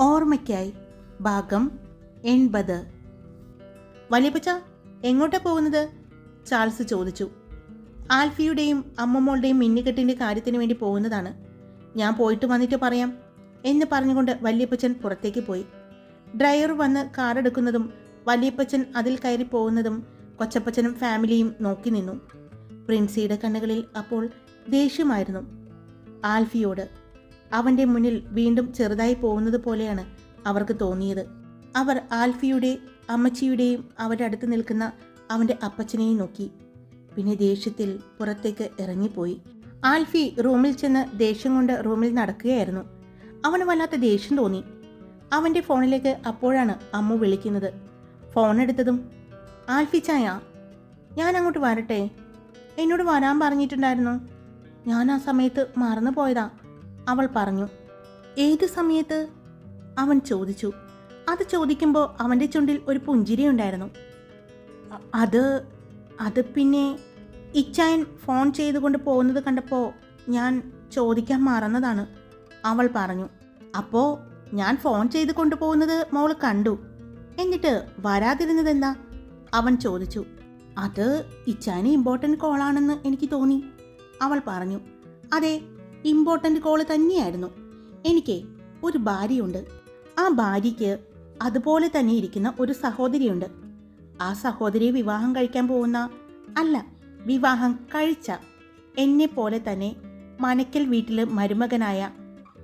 ഓർമ്മയ്ക്കായി. ഭാഗം എൺപത്. വലിയപ്പച്ച എങ്ങോട്ടാ പോകുന്നത്? ചാൾസ് ചോദിച്ചു. ആൽഫിയുടെയും അമ്മമ്മളുടെയും മിന്നുകെട്ടിന്റെ കാര്യത്തിന് വേണ്ടി പോകുന്നതാണ്. ഞാൻ പോയിട്ട് വന്നിട്ട് പറയാം എന്ന് പറഞ്ഞുകൊണ്ട് വല്യപ്പച്ചൻ പുറത്തേക്ക് പോയി. ഡ്രൈവർ വന്ന് കാറെടുക്കുന്നതും വല്യപ്പച്ചൻ അതിൽ കയറി പോകുന്നതും കൊച്ചപ്പച്ചനും ഫാമിലിയും നോക്കി നിന്നു. പ്രിൻസിയുടെ കണ്ണുകളിൽ അപ്പോൾ ദേഷ്യമായിരുന്നു. ആൽഫിയോട് അവന്റെ മുന്നിൽ വീണ്ടും ചെറുതായി പോകുന്നത് പോലെയാണ് അവർക്ക് തോന്നിയത്. അവർ ആൽഫിയുടെ അമ്മച്ചിയുടെയും അവരുടെ അടുത്ത് നിൽക്കുന്ന അവന്റെ അപ്പച്ചനെയും നോക്കി. പിന്നെ ദേഷ്യത്തിൽ പുറത്തേക്ക് ഇറങ്ങിപ്പോയി. ആൽഫി റൂമിൽ ചെന്ന് ദേഷ്യം കൊണ്ട് റൂമിൽ നടക്കുകയായിരുന്നു. അവന് വല്ലാത്ത ദേഷ്യം തോന്നി. അവന്റെ ഫോണിലേക്ക് അപ്പോഴാണ് അമ്മ വിളിക്കുന്നത്. ഫോൺ എടുത്തതും ആൽഫി ചായ ഞാൻ അങ്ങോട്ട് വരട്ടെ. എന്നോട് വരാൻ പറഞ്ഞിട്ടുണ്ടായിരുന്നു. ഞാൻ ആ സമയത്ത് മറന്നു പോയതാ അവൾ പറഞ്ഞു ഏത് സമയത്ത്? അവൻ ചോദിച്ചു. അത് ചോദിക്കുമ്പോൾ അവന്റെ ചുണ്ടിൽ ഒരു പുഞ്ചിരി ഉണ്ടായിരുന്നു. അത് അത് പിന്നെ ഇച്ചായൻ ഫോൺ ചെയ്തുകൊണ്ട് പോകുന്നത് കണ്ടപ്പോൾ ഞാൻ ചോദിക്കാൻ മറന്നതാണ്. അവൾ പറഞ്ഞു അപ്പോൾ ഞാൻ ഫോൺ ചെയ്ത് കൊണ്ടുപോകുന്നത് മോൾ കണ്ടു. എന്നിട്ട് വരാതിരുന്നത് എന്താ അവൻ ചോദിച്ചു അത് ഇച്ചാന് ഇമ്പോർട്ടന്റ് കോളാണെന്ന് എനിക്ക് തോന്നി. അവൾ പറഞ്ഞു അതെ ഇമ്പോർട്ടന്റ് കോൾ തന്നെയായിരുന്നു. എനിക്ക് ഒരു ഭാര്യയുണ്ട്. ആ ഭാര്യയ്ക്ക് അതുപോലെ തന്നെ ഇരിക്കുന്ന ഒരു സഹോദരിയുണ്ട്. ആ സഹോദരിയെ വിവാഹം കഴിക്കാൻ പോകുന്ന അല്ല വിവാഹം കഴിച്ച എന്നെ പോലെ തന്നെ മനക്കൽ വീട്ടിൽ മരുമകനായ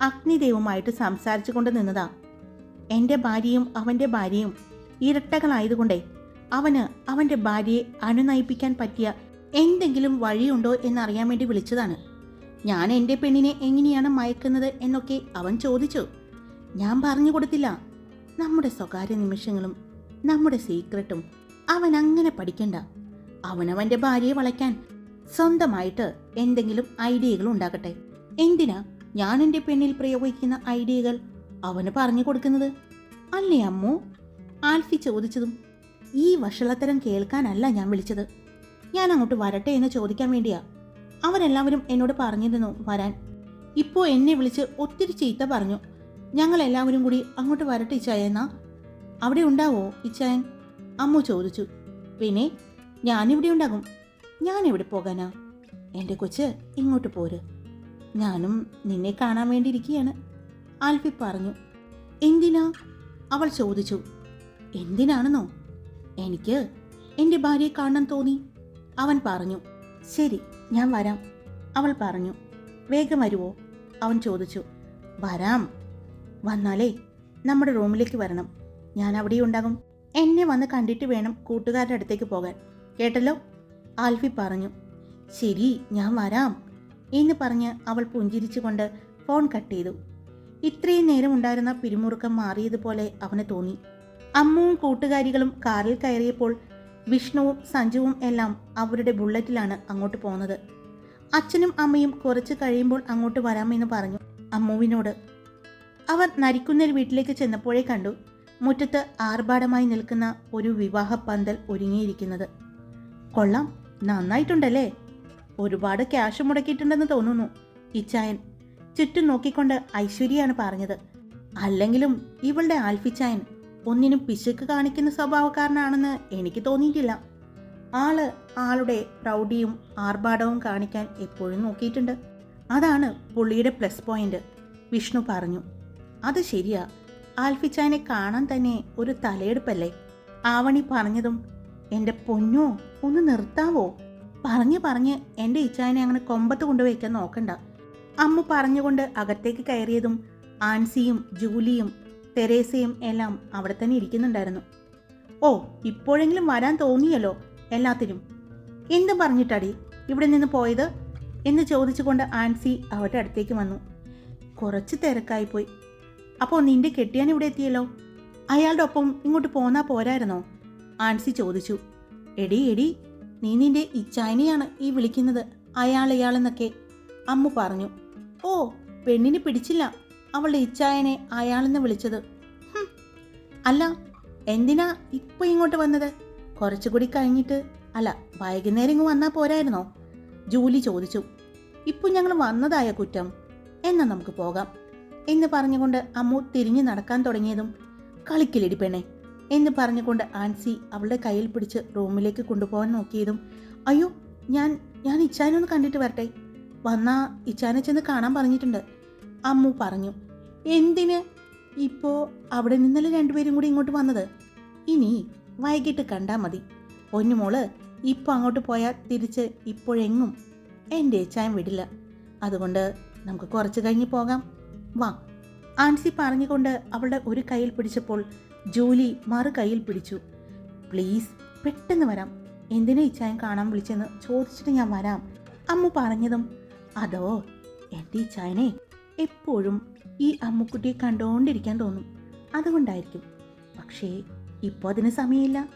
അഗ്നിദേവുമായിട്ട് സംസാരിച്ചു കൊണ്ട് നിന്നതാ. എന്റെ ഭാര്യയും അവന്റെ ഭാര്യയും ഇരട്ടകളായതുകൊണ്ടേ അവന് അവന്റെ ഭാര്യയെ അനുനയിപ്പിക്കാൻ പറ്റിയ എന്തെങ്കിലും വഴിയുണ്ടോ എന്നറിയാൻ വേണ്ടി വിളിച്ചതാണ്. ഞാൻ എന്റെ പെണ്ണിനെ എങ്ങനെയാണ് മയക്കുന്നത് എന്നൊക്കെ അവൻ ചോദിച്ചു. ഞാൻ പറഞ്ഞു കൊടുത്തില്ല. നമ്മുടെ സ്വകാര്യ നിമിഷങ്ങളും നമ്മുടെ സീക്രട്ടും അവൻ അങ്ങനെ പഠിക്കണ്ട. അവനവന്റെ ഭാര്യയെ വളയ്ക്കാൻ സ്വന്തമായിട്ട് എന്തെങ്കിലും ഐഡിയകൾ ഉണ്ടാക്കട്ടെ എന്തിനാ ഞാൻ എന്റെ പെണ്ണിൽ പ്രയോഗിക്കുന്ന ഐഡിയകൾ അവന് പറഞ്ഞു കൊടുക്കുന്നത്? അല്ലേ അമ്മു? ആൽഫി ചോദിച്ചതും ഈ വഷളത്തരം കേൾക്കാനല്ല ഞാൻ വിളിച്ചത്. ഞാൻ അങ്ങോട്ട് വരട്ടെ എന്ന് ചോദിക്കാൻ വേണ്ടിയാ. അവരെല്ലാവരും എന്നോട് പറഞ്ഞിരുന്നു വരാൻ. ഇപ്പോൾ എന്നെ വിളിച്ച് ഒത്തിരി ചീത്ത പറഞ്ഞു. ഞങ്ങൾ എല്ലാവരും കൂടി അങ്ങോട്ട് വരട്ടെ ഇച്ചായെന്നാ അവിടെ ഉണ്ടാവോ ഇച്ചായൻ? അമ്മു ചോദിച്ചു. പിന്നെ ഞാനിവിടെ ഉണ്ടാകും. ഞാൻ എവിടെ പോകാനാ? എന്റെ കൊച്ച് ഇങ്ങോട്ട് പോര്. ഞാനും നിന്നെ കാണാൻ വേണ്ടിയിരിക്കുകയാണ്. ആൽഫി പറഞ്ഞു. എന്തിനാ? അവൾ ചോദിച്ചു. എന്തിനാണെന്നോ? എനിക്ക് എന്റെ ഭാര്യയെ കാണാൻ തോന്നി. അവൻ പറഞ്ഞു. ശരി ഞാൻ വരാം. അവൾ പറഞ്ഞു. വേഗം വരുവോ? അവൻ ചോദിച്ചു. വരാം. വന്നാലേ നമ്മുടെ റൂമിലേക്ക് വരണം. ഞാൻ അവിടെ ഉണ്ടാകും. എന്നെ വന്ന് കണ്ടിട്ട് വേണം കൂട്ടുകാരുടെ അടുത്തേക്ക് പോകാൻ. കേട്ടല്ലോ? ആൽഫി പറഞ്ഞു. ശരി ഞാൻ വരാം എന്ന് പറഞ്ഞ് അവൾ പുഞ്ചിരിച്ചുകൊണ്ട് ഫോൺ കട്ട് ചെയ്തു. ഇത്രയും നേരം ഉണ്ടായിരുന്ന പിരിമുറുക്കം മാറിയതുപോലെ അവന് തോന്നി. അമ്മുവും കൂട്ടുകാരികളും കാറിൽ കയറിയപ്പോൾ വിഷ്ണുവും സഞ്ജുവും എല്ലാം അവരുടെ ബുള്ളറ്റിലാണ് അങ്ങോട്ട് പോകുന്നത്. അച്ഛനും അമ്മയും കുറച്ച് കഴിയുമ്പോൾ അങ്ങോട്ട് വരാമെന്ന് പറഞ്ഞു അമ്മുവിനോട്. അവർ നരിക്കുന്നേൽ വീട്ടിലേക്ക് ചെന്നപ്പോഴേ കണ്ടു മുറ്റത്ത് ആർഭാടമായി നിൽക്കുന്ന ഒരു വിവാഹ പന്തൽ ഒരുങ്ങിയിരിക്കുന്നത്. കൊള്ളാം നന്നായിട്ടുണ്ടല്ലേ? ഒരുപാട് ക്യാഷ് മുടക്കിയിട്ടുണ്ടെന്ന് തോന്നുന്നു ഇച്ചായൻ ചുറ്റും നോക്കിക്കൊണ്ട് ഐശ്വര്യയാണ് പറഞ്ഞത്. അല്ലെങ്കിലും ഇവളുടെ ആൽഫിച്ചായൻ ഒന്നിനും പിശുക്ക് കാണിക്കുന്ന സ്വഭാവക്കാരനാണെന്ന് എനിക്ക് തോന്നിയിട്ടില്ല. ആൾ ആളുടെ പ്രൗഢിയും ആർഭാടവും കാണിക്കാൻ എപ്പോഴും നോക്കിയിട്ടുണ്ട്. അതാണ് പുള്ളിയുടെ പ്ലസ് പോയിന്റ് വിഷ്ണു പറഞ്ഞു അത് ശരിയാ. ആൽഫിച്ചാനെ കാണാൻ തന്നെ ഒരു തലയെടുപ്പല്ലേ? ആവണി പറഞ്ഞതും എന്റെ പൊന്നോ ഒന്ന് നിർത്താവോ? പറഞ്ഞു പറഞ്ഞ് എന്റെ ഇച്ചായനെ അങ്ങനെ കൊമ്പത്ത് കൊണ്ടുവയ്ക്കാൻ നോക്കണ്ട. അമ്മ പറഞ്ഞുകൊണ്ട് അകത്തേക്ക് കയറിയതും ആൻസിയും ജൂലിയും തെരേസയും എല്ലാം അവിടെ തന്നെ ഇരിക്കുന്നുണ്ടായിരുന്നു. ഓ ഇപ്പോഴെങ്കിലും വരാൻ തോന്നിയല്ലോ എല്ലാത്തിനും. എന്തും പറഞ്ഞിട്ടടി ഇവിടെ നിന്ന് പോയത്? എന്ന് ചോദിച്ചുകൊണ്ട് ആൻസി അവരുടെ അടുത്തേക്ക് വന്നു. കുറച്ച് തിരക്കായിപ്പോയി അപ്പോൾ നിന്റെ കെട്ടിയാൻ ഇവിടെ എത്തിയല്ലോ? അയാളുടെ ഒപ്പം ഇങ്ങോട്ട് പോന്നാ പോരായിരുന്നോ? ആൻസി ചോദിച്ചു. എടി എടി നീ നിന്റെ ഇച്ചായനെയാണ് ഈ വിളിക്കുന്നത്. അയാൾ ഇയാളെന്നൊക്കെ അമ്മു പറഞ്ഞു. ഓ പെണ്ണിന് പിടിച്ചില്ല. അവളുടെ ഇച്ചായനെ അയാളെന്ന് വിളിച്ചത്. അല്ല എന്തിനാ ഇപ്പൊ ഇങ്ങോട്ട് വന്നത്? കുറച്ചുകൂടി കഴിഞ്ഞിട്ട് അല്ല വൈകുന്നേരം ഇങ്ങ് വന്നാ പോരായിരുന്നോ? ജൂലി ചോദിച്ചു. ഇപ്പൊ ഞങ്ങൾ വന്നതായ കുറ്റം. എന്നാ നമുക്ക് പോകാം. എന്ന് പറഞ്ഞുകൊണ്ട് അമ്മു തിരിഞ്ഞു നടക്കാൻ തുടങ്ങിയതും കളിക്കിലിടി പെണ്ണെ എന്ന് പറഞ്ഞുകൊണ്ട് ആൻസി അവളുടെ കയ്യിൽ പിടിച്ച് റൂമിലേക്ക് കൊണ്ടുപോകാൻ നോക്കിയതും അയ്യോ ഞാൻ ഞാൻ ഇച്ചാനൊന്ന് കണ്ടിട്ട് വരട്ടെ. വന്നാ ഇച്ചാനെ ചെന്ന് കാണാൻ പറഞ്ഞിട്ടുണ്ട്. അമ്മു പറഞ്ഞു എന്തിന്? ഇപ്പോൾ അവിടെ നിന്നല്ലേ രണ്ടുപേരും കൂടി ഇങ്ങോട്ട് വന്നത്? ഇനി വൈകിട്ട് കണ്ടാൽ മതി. പൊന്നുമോൾ ഇപ്പോൾ അങ്ങോട്ട് പോയാൽ തിരിച്ച് ഇപ്പോഴെങ്ങും എന്റെ ചായം വിടില്ല. അതുകൊണ്ട് നമുക്ക് കുറച്ച് കഴിഞ്ഞ് പോകാം. വാ. ആൻസി പറഞ്ഞുകൊണ്ട് അവളുടെ ഒരു കയ്യിൽ പിടിച്ചപ്പോൾ ജൂലി മറു കയ്യിൽ പിടിച്ചു. പ്ലീസ് പെട്ടെന്ന് വരാം. എന്തിനാ ഇച്ചായം കാണാൻ വിളിച്ചെന്ന് ചോദിച്ചിട്ട് ഞാൻ വരാം അമ്മു പറഞ്ഞതും. അതോ എന്റെ ഇച്ചായനെ എപ്പോഴും ഈ അമ്മുക്കുട്ടിയെ കണ്ടുകൊണ്ടിരിക്കാൻ തോന്നും. അതുകൊണ്ടായിരിക്കും. പക്ഷേ ഇപ്പോൾ അതിന് സമയമില്ല.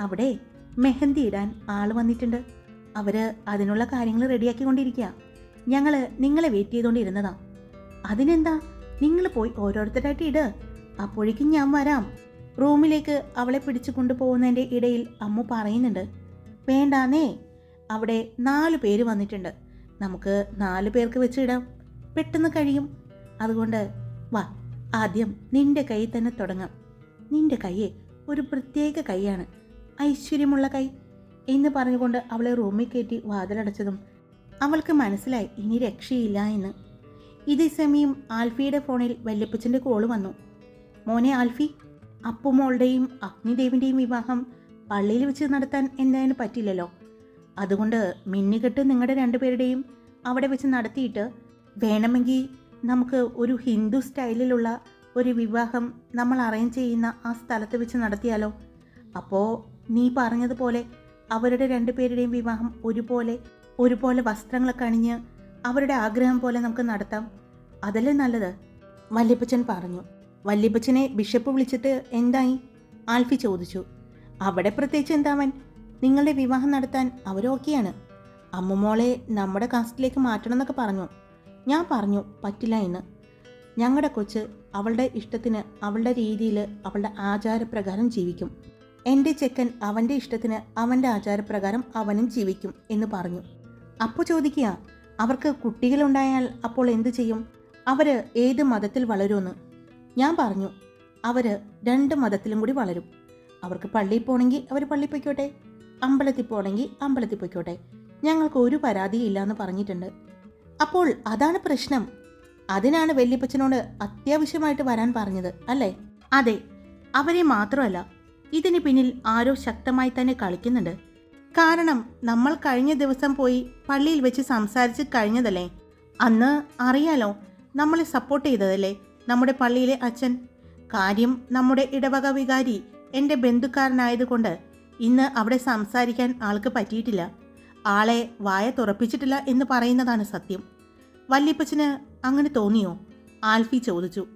അവിടെ മെഹന്തി ഇടാൻ ആൾ വന്നിട്ടുണ്ട്. അവർ അതിനുള്ള കാര്യങ്ങൾ റെഡിയാക്കിക്കൊണ്ടിരിക്കുക ഞങ്ങൾ നിങ്ങളെ വെയിറ്റ് ചെയ്തുകൊണ്ടിരുന്നതാ അതിനെന്താ? നിങ്ങൾ പോയി ഓരോരുത്തരായിട്ട് ഇട്. അപ്പോഴേക്കും ഞാൻ വരാം. റൂമിലേക്ക് അവളെ പിടിച്ചു കൊണ്ടുപോകുന്നതിന്റെ ഇടയിൽ അമ്മു പറയുന്നുണ്ട്. വേണ്ടാന്നേ. അവിടെ നാല് പേര് വന്നിട്ടുണ്ട്. നമുക്ക് നാല് പേർക്ക് വെച്ച് ഇടാം. പെട്ടെന്ന് കഴിയും. അതുകൊണ്ട് വാ ആദ്യം നിന്റെ കൈ തന്നെ തുടങ്ങാം. നിന്റെ കൈയെ ഒരു പ്രത്യേക കൈയാണ്. ഐശ്വര്യമുള്ള കൈ എന്ന് പറഞ്ഞുകൊണ്ട് അവളെ റൂമിൽ കയറ്റി വാതിലടച്ചതും അവൾക്ക് മനസ്സിലായി ഇനി രക്ഷയില്ല എന്ന്. ഇതേ സമയം ആൽഫിയുടെ ഫോണിൽ വല്യപ്പച്ചന്റെ കോൾ വന്നു. മോനെ ആൽഫി അപ്പുമോളുടെയും അഗ്നിദേവിന്റെയും വിവാഹം പള്ളിയിൽ വെച്ച് നടത്താൻ എന്തായാലും പറ്റില്ലല്ലോ. അതുകൊണ്ട് മിന്നുകെട്ട് നിങ്ങളുടെ രണ്ടുപേരുടെയും അവിടെ വെച്ച് നടത്തിയിട്ട് വേണമെങ്കിൽ നമുക്ക് ഒരു ഹിന്ദു സ്റ്റൈലിലുള്ള ഒരു വിവാഹം നമ്മൾ അറേഞ്ച് ചെയ്യുന്ന ആ സ്ഥലത്ത് വെച്ച് നടത്തിയാലോ? അപ്പോൾ നീ പറഞ്ഞതുപോലെ അവരുടെ രണ്ടുപേരുടെയും വിവാഹം ഒരുപോലെ ഒരുപോലെ വസ്ത്രങ്ങളൊക്കെ അണിഞ്ഞ് അവരുടെ ആഗ്രഹം പോലെ നമുക്ക് നടത്താം. അതല്ലേ നല്ലത്? വല്യപ്പച്ചൻ പറഞ്ഞു. വല്യപ്പച്ചനെ ബിഷപ്പ് വിളിച്ചിട്ട് എന്തായി? ആൽഫി ചോദിച്ചു. അവിടെ പ്രത്യേകിച്ച് എന്താവൻ? നിങ്ങളുടെ വിവാഹം നടത്താൻ അവരോക്കെയാണ്. അമ്മുമോളെ നമ്മുടെ കാസ്റ്റിലേക്ക് മാറ്റണം എന്നൊക്കെ പറഞ്ഞു. ഞാൻ പറഞ്ഞു പറ്റില്ല എന്ന്. ഞങ്ങളുടെ കൊച്ച് അവളുടെ ഇഷ്ടത്തിന് അവളുടെ രീതിയിൽ അവളുടെ ആചാരപ്രകാരം ജീവിക്കും. എന്റെ ചെക്കൻ അവന്റെ ഇഷ്ടത്തിന് അവന്റെ ആചാരപ്രകാരം അവനും ജീവിക്കും എന്ന് പറഞ്ഞു. അപ്പോൾ ചോദിക്കുക അവർക്ക് കുട്ടികളുണ്ടായാൽ അപ്പോൾ എന്തു ചെയ്യും? അവർ ഏത് മതത്തിൽ വളരുമെന്ന്? ഞാൻ പറഞ്ഞു അവർ രണ്ട് മതത്തിലും കൂടി വളരും. അവർക്ക് പള്ളിയിൽ പോകണമെങ്കിൽ അവർ പള്ളിയിൽ പോയിക്കോട്ടെ. അമ്പലത്തിൽ പോകണമെങ്കിൽ അമ്പലത്തിൽ പോയിക്കോട്ടെ. ഞങ്ങൾക്ക് ഒരു പരാതിയില്ല എന്ന് പറഞ്ഞിട്ടുണ്ട്. അപ്പോൾ അതാണ് പ്രശ്നം. അതിനാണ് വല്യപ്പച്ചനോട് അത്യാവശ്യമായിട്ട് വരാൻ പറഞ്ഞത് അല്ലേ? അതെ അവരെ മാത്രമല്ല ഇതിന് പിന്നിൽ ആരോ ശക്തമായി തന്നെ കളിക്കുന്നുണ്ട്. കാരണം നമ്മൾ കഴിഞ്ഞ ദിവസം പോയി പള്ളിയിൽ വെച്ച് സംസാരിച്ച് കഴിഞ്ഞതല്ലേ? അന്ന് അറിയാലോ നമ്മളെ സപ്പോർട്ട് ചെയ്തതല്ലേ നമ്മുടെ പള്ളിയിലെ അച്ഛൻ? കാര്യം നമ്മുടെ ഇടവക വികാരി എന്റെ ബന്ധുക്കാരനായതുകൊണ്ട് ഇന്ന് അവിടെ സംസാരിക്കാൻ ആൾക്ക് പറ്റിയിട്ടില്ല. ആളെ വായ തുറപ്പിച്ചിട്ടില്ല എന്ന് പറയുന്നതാണ് സത്യം. വല്യപ്പച്ചന് അങ്ങനെ തോന്നിയോ? ആൽഫി ചോദിച്ചു.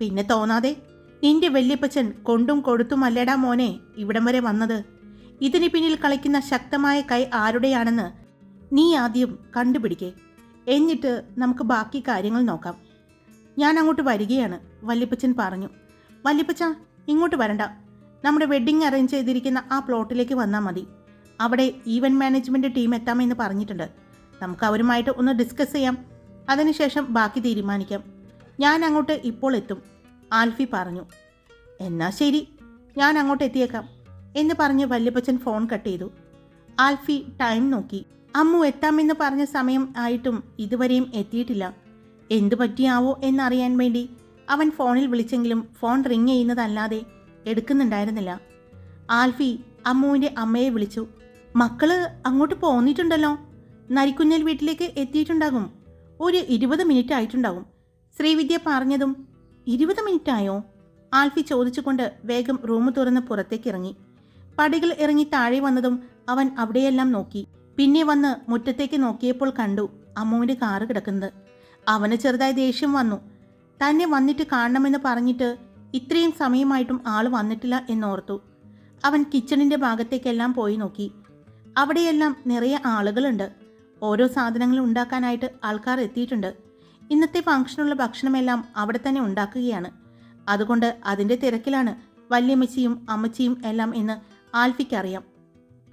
പിന്നെ തോന്നാതെ നിന്റെ വല്യപ്പച്ചൻ കൊണ്ടും കൊടുത്തും അല്ലേടാ മോനെ ഇവിടം വരെ വന്നത്. ഇതിന് പിന്നിൽ കളിക്കുന്ന ശക്തമായ കൈ ആരുടെയാണെന്ന് നീ ആദ്യം കണ്ടുപിടിക്കേ. എന്നിട്ട് നമുക്ക് ബാക്കി കാര്യങ്ങൾ നോക്കാം. ഞാൻ അങ്ങോട്ട് വരികയാണ് വല്യപ്പച്ചൻ പറഞ്ഞു. വല്യപ്പച്ച ഇങ്ങോട്ട് വരണ്ട. നമ്മുടെ വെഡ്ഡിങ് അറേഞ്ച് ചെയ്തിരിക്കുന്ന ആ പ്ലോട്ടിലേക്ക് വന്നാൽ മതി. അവിടെ ഈവന്റ് മാനേജ്മെന്റ് ടീം എത്താമെന്ന് പറഞ്ഞിട്ടുണ്ട്. നമുക്ക് അവരുമായിട്ട് ഒന്ന് ഡിസ്കസ് ചെയ്യാം. അതിനുശേഷം ബാക്കി തീരുമാനിക്കാം. ഞാൻ അങ്ങോട്ട് ഇപ്പോൾ എത്തും ആൽഫി പറഞ്ഞു. എന്നാ ശരി ഞാൻ അങ്ങോട്ട് എത്തിയേക്കാം എന്ന് പറഞ്ഞ് വല്യപ്പച്ചൻ ഫോൺ കട്ട് ചെയ്തു. ആൽഫി ടൈം നോക്കി. അമ്മു എത്താമെന്ന് പറഞ്ഞ സമയം ആയിട്ടും ഇതുവരെയും എത്തിയിട്ടില്ല. എന്തു പറ്റിയാവോ എന്നറിയാൻ വേണ്ടി അവൻ ഫോണിൽ വിളിച്ചെങ്കിലും ഫോൺ റിങ് ചെയ്യുന്നതല്ലാതെ എടുക്കുന്നുണ്ടായിരുന്നില്ല. ആൽഫി അമ്മുവിന്റെ അമ്മയെ വിളിച്ചു. മക്കൾ അങ്ങോട്ട് പോന്നിട്ടുണ്ടല്ലോ. നരിക്കുഞ്ഞൽ വീട്ടിലേക്ക് എത്തിയിട്ടുണ്ടാകും. ഒരു ഇരുപത് മിനിറ്റ് ആയിട്ടുണ്ടാകും ശ്രീവിദ്യ പറഞ്ഞതും ഇരുപത് മിനിറ്റ് ആയോ? ആൽഫി ചോദിച്ചുകൊണ്ട് വേഗം റൂം തുറന്ന് പുറത്തേക്ക് ഇറങ്ങി. പടികൾ ഇറങ്ങി താഴെ വന്നതും അവൻ അവിടെയെല്ലാം നോക്കി. പിന്നെ വന്ന് മുറ്റത്തേക്ക് നോക്കിയപ്പോൾ കണ്ടു അമ്മുവിന്റെ കാറ് കിടക്കുന്നത്. അവന് ചെറുതായി ദേഷ്യം വന്നു. തന്നെ വന്നിട്ട് കാണണമെന്ന് പറഞ്ഞിട്ട് ഇത്രയും സമയമായിട്ടും ആൾ വന്നിട്ടില്ല എന്നോർത്തു. അവൻ കിച്ചണിന്റെ ഭാഗത്തേക്കെല്ലാം പോയി നോക്കി. അവിടെയെല്ലാം നിറയെ ആളുകളുണ്ട്. ഓരോ സാധനങ്ങൾ ഉണ്ടാക്കാനായിട്ട് ആൾക്കാർ എത്തിയിട്ടുണ്ട്. ഇന്നത്തെ ഫംഗ്ഷനുള്ള ഭക്ഷണമെല്ലാം അവിടെ തന്നെ ഉണ്ടാക്കുകയാണ്. അതുകൊണ്ട് അതിന്റെ തിരക്കിലാണ് വല്യമ്മച്ചിയും അമ്മച്ചിയും എല്ലാം എന്ന് ആൽഫിക്കറിയാം.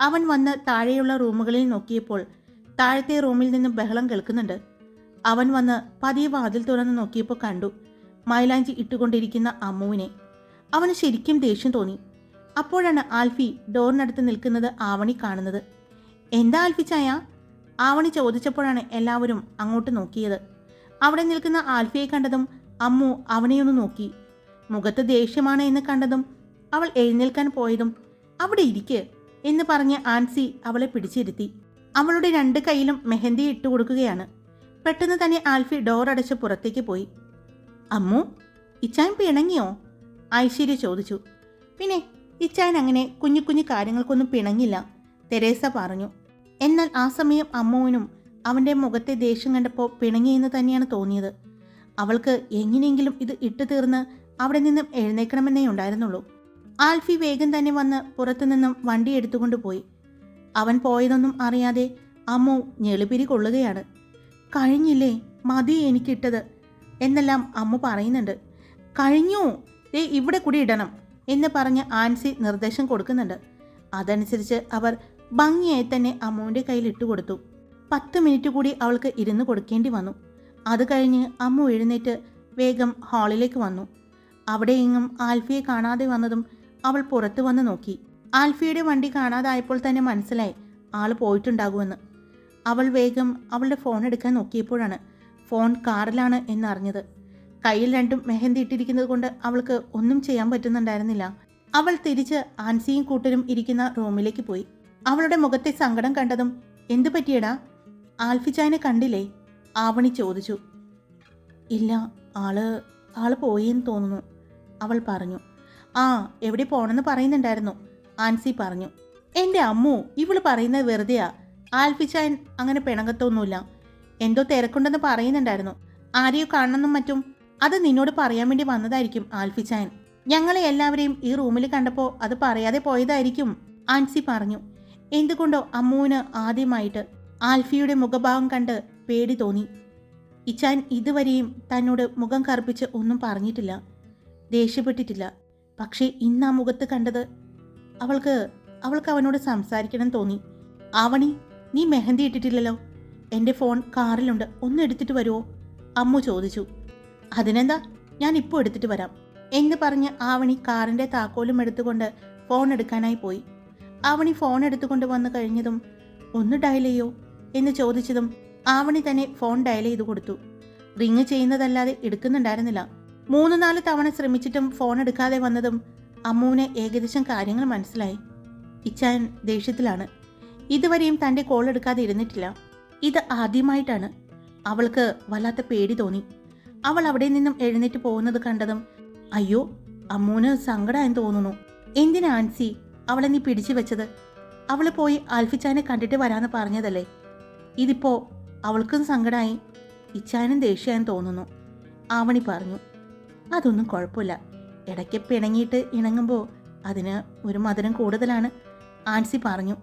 അവൻ വന്ന് താഴെയുള്ള റൂമുകളിൽ നോക്കിയപ്പോൾ താഴത്തെ റൂമിൽ നിന്ന് ബഹളം കേൾക്കുന്നുണ്ട്. അവൻ വന്ന് പതിയെ വാതിൽ തുറന്ന് നോക്കിയപ്പോൾ കണ്ടു മൈലാഞ്ചി ഇട്ടുകൊണ്ടിരിക്കുന്ന അമ്മുവിനെ. അവന് ശരിക്കും ദേഷ്യം തോന്നി. അപ്പോഴാണ് ആൽഫി ഡോറിനടുത്ത് നിൽക്കുന്നത് ആവണി കാണുന്നത്. എന്താ ആൽഫി ചായ? ആവണി ചോദിച്ചപ്പോഴാണ് എല്ലാവരും അങ്ങോട്ട് നോക്കിയത്. അവിടെ നിൽക്കുന്ന ആൽഫിയെ കണ്ടതും അമ്മു അവനെയൊന്ന് നോക്കി. മുഖത്ത് ദേഷ്യമാണ് എന്ന് കണ്ടതും അവൾ എഴുന്നേൽക്കാൻ പോയതും അവിടെ ഇരിക്ക് എന്ന് പറഞ്ഞ് ആൻസി അവളെ പിടിച്ചിരുത്തി. അവളുടെ രണ്ട് കൈയിലും മെഹന്തി ഇട്ടു കൊടുക്കുകയാണ്. പെട്ടെന്ന് തന്നെ ആൽഫി ഡോർ അടച്ച് പുറത്തേക്ക് പോയി. അമ്മു ഇച്ചാൻ പിണങ്ങിയോ? ഐശ്വര്യ ചോദിച്ചു. പിന്നെ ഇച്ചാൻ അങ്ങനെ കുഞ്ഞു കുഞ്ഞു കാര്യങ്ങൾക്കൊന്നും പിണങ്ങില്ല. തെരേസ പറഞ്ഞു എന്നാൽ ആ സമയം അമ്മുവിനും അവന്റെ മുഖത്തെ ദേഷ്യം കണ്ടപ്പോൾ പിണങ്ങിയെന്ന് തന്നെയാണ് തോന്നിയത്. അവൾക്ക് എങ്ങനെയെങ്കിലും ഇത് ഇട്ടു തീർന്ന് അവിടെ നിന്നും എഴുന്നേക്കണമെന്നേ ഉണ്ടായിരുന്നുള്ളൂ. ആൽഫി വേഗം തന്നെ വന്ന് പുറത്തുനിന്നും വണ്ടി എടുത്തുകൊണ്ട് പോയി. അവൻ പോയതൊന്നും അറിയാതെ അമ്മു ഞെളിപിരി കൊള്ളുകയാണ്. കഴിഞ്ഞില്ലേ? മതി എനിക്കിട്ടത് എന്നെല്ലാം അമ്മു പറയുന്നുണ്ട്. കഴിഞ്ഞു. ദേ ഇവിടെ കൂടി ഇടണം. എന്ന് പറഞ്ഞ് ആൻസി നിർദ്ദേശം കൊടുക്കുന്നുണ്ട്. അതനുസരിച്ച് അവർ ഭംഗിയായി തന്നെ അമ്മുവിന്റെ കയ്യിൽ ഇട്ടുകൊടുത്തു പത്ത് മിനിറ്റ് കൂടി അവൾക്ക് ഇരുന്ന് കൊടുക്കേണ്ടി വന്നു. അത് കഴിഞ്ഞ് അമ്മു എഴുന്നേറ്റ് വേഗം ഹാളിലേക്ക് വന്നു. അവിടെ എങ്ങും ആൽഫിയെ കാണാതെ വന്നതും അവൾ പുറത്തു വന്ന് നോക്കി. ആൽഫിയുടെ വണ്ടി കാണാതായപ്പോൾ തന്നെ മനസ്സിലായി ആൾ പോയിട്ടുണ്ടാകുമെന്ന്. അവൾ വേഗം അവളുടെ ഫോൺ എടുക്കാൻ നോക്കിയപ്പോഴാണ് ഫോൺ കാറിലാണ് എന്നറിഞ്ഞത്. കയ്യിൽ രണ്ടും മെഹന്തി ഇട്ടിരിക്കുന്നത് കൊണ്ട് അവൾക്ക് ഒന്നും ചെയ്യാൻ പറ്റുന്നുണ്ടായിരുന്നില്ല. അവൾ തിരിച്ച് ആൻസിയും കൂട്ടരും ഇരിക്കുന്ന റൂമിലേക്ക് പോയി. അവളുടെ മുഖത്തെ സങ്കടം കണ്ടതും എന്തു പറ്റിയടാ? ആൽഫിച്ചായനെ കണ്ടില്ലേ? ആവണി ചോദിച്ചു. ഇല്ല ആൾ ആൾ പോയെന്ന് തോന്നുന്നു അവൾ പറഞ്ഞു. ആ എവിടെ പോണെന്ന് പറയുന്നുണ്ടായിരുന്നു ആൻസി പറഞ്ഞു. എന്റെ അമ്മു ഇവൾ പറയുന്നത് വെറുതെയാ. ആൽഫിച്ചായൻ അങ്ങനെ പിണങ്ങത്തൊന്നുമില്ല. എന്തോ തിരക്കുണ്ടെന്ന് പറയുന്നുണ്ടായിരുന്നു. ആരെയോ കാണണമെന്നും മറ്റും അത് നിന്നോട് പറയാൻ വേണ്ടി വന്നതായിരിക്കും ആൽഫിച്ചായൻ ഞങ്ങളെ എല്ലാവരെയും ഈ റൂമിൽ കണ്ടപ്പോൾ അത് പറയാതെ പോയതായിരിക്കും ആൻസി പറഞ്ഞു. എന്തുകൊണ്ടോ അമ്മുവിന് ആദ്യമായിട്ട് ആൽഫിയുടെ മുഖഭാവം കണ്ട് പേടി തോന്നി. ഇച്ചാൻ ഇതുവരെയും തന്നോട് മുഖം കറുപ്പിച്ച് ഒന്നും പറഞ്ഞിട്ടില്ല ദേഷ്യപ്പെട്ടിട്ടില്ല. പക്ഷേ ഇന്ന് ആ മുഖത്ത് കണ്ടത് അവൾക്ക് അവൾക്ക് അവനോട് സംസാരിക്കണം തോന്നി. ആവണി നീ മെഹന്തി ഇട്ടിട്ടില്ലല്ലോ? എന്റെ ഫോൺ കാറിലുണ്ട് ഒന്ന് എടുത്തിട്ട് വരുമോ അമ്മു ചോദിച്ചു. അതിനെന്താ? ഞാൻ ഇപ്പോൾ എടുത്തിട്ട് വരാം. എന്ന് പറഞ്ഞ് ആവണി കാറിന്റെ താക്കോലും എടുത്തുകൊണ്ട് ഫോൺ എടുക്കാനായി പോയി. ആവണി ഫോൺ എടുത്തുകൊണ്ട് വന്നു കഴിഞ്ഞതും ഒന്ന് ഡയൽ ചെയ്യോ? എന്ന് ചോദിച്ചതും ആവണി തന്നെ ഫോൺ ഡയൽ ചെയ്ത് കൊടുത്തു. റിങ് ചെയ്യുന്നതല്ലാതെ എടുക്കുന്നുണ്ടായിരുന്നില്ല. മൂന്ന് നാല് തവണ ശ്രമിച്ചിട്ടും ഫോൺ എടുക്കാതെ വന്നതും അമ്മുവിന് ഏകദേശം കാര്യങ്ങൾ മനസ്സിലായി. ഇച്ചായൻ ദേഷ്യത്തിലാണ്. ഇതുവരെയും തന്റെ കോൾ എടുക്കാതെ ഇരുന്നിട്ടില്ല. ഇത് ആദ്യമായിട്ടാണ്. അവൾക്ക് വല്ലാത്ത പേടി തോന്നി. അവൾ അവിടെ നിന്നും എഴുന്നേറ്റ് പോകുന്നത് കണ്ടതും അയ്യോ അമ്മൂന് സങ്കടമായെന്ന് തോന്നുന്നു. എന്തിനാ ആൻസി അവളെ നീ പിടിച്ചു വെച്ചത്? അവൾ പോയി ആൽഫിച്ചാനെ കണ്ടിട്ട് വരാന്ന് പറഞ്ഞതല്ലേ? ഇതിപ്പോ അവൾക്കും സങ്കടമായി ഇച്ചാനും ദേഷ്യായെന്ന് തോന്നുന്നു ആവണി പറഞ്ഞു. അതൊന്നും കുഴപ്പമില്ല. ഇടയ്ക്ക് പിണങ്ങിയിട്ട് ഇണങ്ങുമ്പോൾ അതിന് ഒരു മധുരം കൂടുതലാണ് ആൻസി പറഞ്ഞു.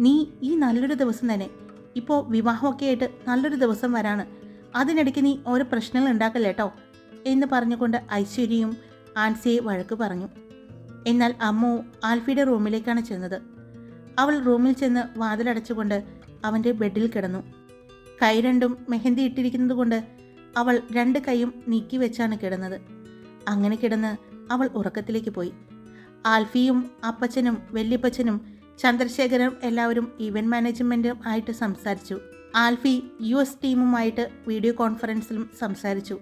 നീ ഈ നല്ലൊരു ദിവസം തന്നെ ഇപ്പോൾ വിവാഹമൊക്കെ ആയിട്ട് നല്ലൊരു ദിവസം വരാണ്. അതിനിടയ്ക്ക് നീ ഓരോ പ്രശ്നങ്ങൾ ഉണ്ടാക്കല്ലേട്ടോ എന്ന് പറഞ്ഞുകൊണ്ട് ഐശ്വര്യയും ആൻസിയെ വഴക്ക് പറഞ്ഞു. എന്നാൽ അമ്മു ആൽഫിയുടെ റൂമിലേക്കാണ് ചെന്നത്. അവൾ റൂമിൽ ചെന്ന് വാതിലടച്ചുകൊണ്ട് അവന്റെ ബെഡിൽ കിടന്നു. കൈ രണ്ടും മെഹന്തി ഇട്ടിരിക്കുന്നത് കൊണ്ട് അവൾ രണ്ട് കൈയും നീക്കി വെച്ചാണ് കിടന്നത്. അങ്ങനെ കിടന്ന് അവൾ ഉറക്കത്തിലേക്ക് പോയി. ആൽഫിയും അപ്പച്ചനും വല്യപ്പച്ചനും ചന്ദ്രശേഖരനും എല്ലാവരും ഇവന്റ് മാനേജ്മെന്റും ആയിട്ട് സംസാരിച്ചു. ആൽഫി യു എസ് ടീമുമായിട്ട് വീഡിയോ കോൺഫറൻസിലും സംസാരിച്ചു.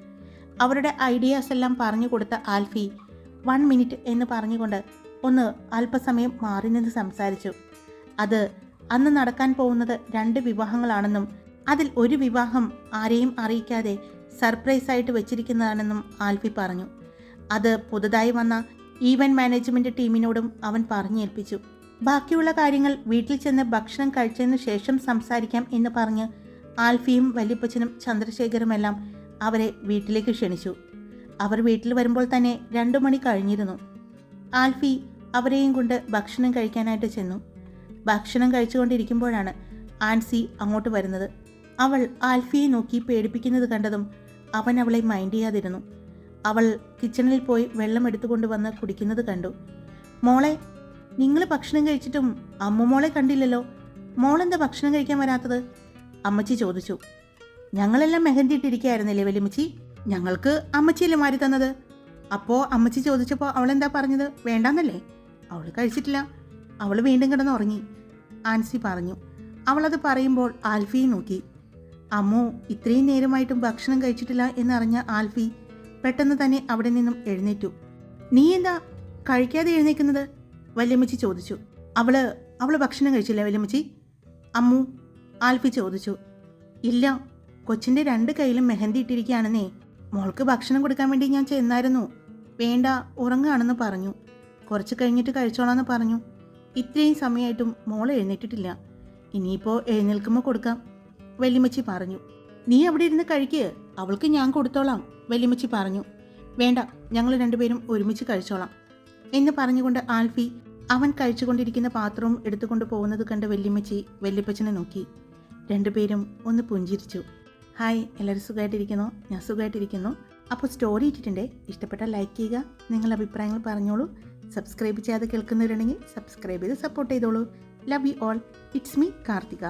അവരുടെ ഐഡിയാസ് എല്ലാം പറഞ്ഞു കൊടുത്ത ആൽഫി വൺ മിനിറ്റ് എന്ന് പറഞ്ഞുകൊണ്ട് ഒന്ന് അല്പസമയം മാറി നിന്ന് സംസാരിച്ചു. അത് അന്ന് നടക്കാൻ പോകുന്നത് രണ്ട് വിവാഹങ്ങളാണെന്നും അതിൽ ഒരു വിവാഹം ആരെയും അറിയിക്കാതെ സർപ്രൈസായിട്ട് വെച്ചിരിക്കുന്നതാണെന്നും ആൽഫി പറഞ്ഞു. അത് പുതുതായി വന്ന ഈവൻ മാനേജ്മെന്റ് ടീമിനോടും അവൻ പറഞ്ഞേൽപ്പിച്ചു. ബാക്കിയുള്ള കാര്യങ്ങൾ വീട്ടിൽ ചെന്ന് ഭക്ഷണം കഴിച്ചതിന് ശേഷം സംസാരിക്കാം എന്ന് പറഞ്ഞ് ആൽഫിയും വല്യപ്പച്ചനും ചന്ദ്രശേഖരുമെല്ലാം അവരെ വീട്ടിലേക്ക് ക്ഷണിച്ചു. അവർ വീട്ടിൽ വരുമ്പോൾ തന്നെ രണ്ടു മണി കഴിഞ്ഞിരുന്നു. ആൽഫി അവരെയും കൊണ്ട് ഭക്ഷണം കഴിക്കാനായിട്ട് ചെന്നു. ഭക്ഷണം കഴിച്ചുകൊണ്ടിരിക്കുമ്പോഴാണ് ആൻസി അങ്ങോട്ട് വരുന്നത്. അവൾ ആൽഫിയെ നോക്കി പേടിപ്പിക്കുന്നത് കണ്ടതും അവൻ അവളെ മൈൻഡ് ചെയ്യാതിരുന്നു. അവൾ കിച്ചണിൽ പോയി വെള്ളം എടുത്തുകൊണ്ട് വന്ന് കുടിക്കുന്നത് കണ്ടു. മോളെ നിങ്ങൾ ഭക്ഷണം കഴിച്ചിട്ടും അമ്മ മോളെ കണ്ടില്ലല്ലോ. മോളെന്താ ഭക്ഷണം കഴിക്കാൻ വരാത്തത്? അമ്മച്ചി ചോദിച്ചു. ഞങ്ങളെല്ലാം മെഹന്തി ഇട്ടിരിക്കുകയായിരുന്നില്ലേ വലിയമ്മച്ചി ഞങ്ങൾക്ക് അമ്മച്ചിയല്ലേ മാറി തന്നത്. അപ്പോൾ അമ്മച്ചി ചോദിച്ചപ്പോൾ അവളെന്താ പറഞ്ഞത്? വേണ്ടാന്നല്ലേ? അവൾ കഴിച്ചിട്ടില്ല. അവൾ വീണ്ടും കിടന്ന് ഉറങ്ങി ആൻസി പറഞ്ഞു. അവളത് പറയുമ്പോൾ ആൽഫി നോക്കി. അമ്മു ഇത്രയും നേരമായിട്ടും ഭക്ഷണം കഴിച്ചിട്ടില്ല എന്നറിഞ്ഞ ആൽഫി പെട്ടെന്ന് തന്നെ അവിടെ നിന്നും എഴുന്നേറ്റു. നീ എന്താ കഴിക്കാതെ എഴുന്നേക്കുന്നത്? വല്യമ്മച്ചി ചോദിച്ചു. അവൾ അവൾ ഭക്ഷണം കഴിച്ചില്ല വല്യമ്മച്ചി? അമ്മു ആൽഫി ചോദിച്ചു. ഇല്ല കൊച്ചിന്റെ രണ്ട് കയ്യിലും മെഹന്തി ഇട്ടിരിക്കുകയാണെന്നേ. മോൾക്ക് ഭക്ഷണം കൊടുക്കാൻ വേണ്ടി ഞാൻ ചെന്നായിരുന്നു. വേണ്ട ഉറങ്ങുകയാണെന്ന് പറഞ്ഞു. കുറച്ച് കഴിഞ്ഞിട്ട് കഴിച്ചോളാന്ന് പറഞ്ഞു. ഇത്രയും സമയമായിട്ടും മോൾ എഴുന്നേറ്റിട്ടില്ല. ഇനിയിപ്പോൾ എഴുന്നേൽക്കുമ്പോൾ കൊടുക്കാം വല്യമ്മച്ചി പറഞ്ഞു. നീ അവിടെ ഇരുന്ന് കഴിക്ക് അവൾക്ക് ഞാൻ കൊടുത്തോളാം വല്യമ്മച്ചി പറഞ്ഞു. വേണ്ട ഞങ്ങൾ രണ്ടുപേരും ഒരുമിച്ച് കഴിച്ചോളാം എന്ന് പറഞ്ഞുകൊണ്ട് ആൽഫി അവൻ കഴിച്ചുകൊണ്ടിരിക്കുന്ന പാത്രവും എടുത്തുകൊണ്ട് പോകുന്നത് കണ്ട് വല്യമ്മച്ചി വല്യപ്പച്ചനെ നോക്കി. രണ്ടുപേരും ഒന്ന് പുഞ്ചിരിച്ചു. ഹായ് എല്ലാവരും സുഖമായിട്ടിരിക്കുന്നു ഞാൻ സുഖമായിട്ടിരിക്കുന്നു അപ്പോൾ സ്റ്റോറി ഇട്ടിട്ടുണ്ട്? ഇഷ്ടപ്പെട്ട ലൈക്ക് ചെയ്യുക. നിങ്ങളുടെ അഭിപ്രായങ്ങൾ പറഞ്ഞോളൂ. സബ്സ്ക്രൈബ് ചെയ്യാതെ കേൾക്കുന്നവരുണ്ടെങ്കിൽ സബ്സ്ക്രൈബ് ചെയ്ത് സപ്പോർട്ട് ചെയ്തോളൂ. Love you all it's me Karthika.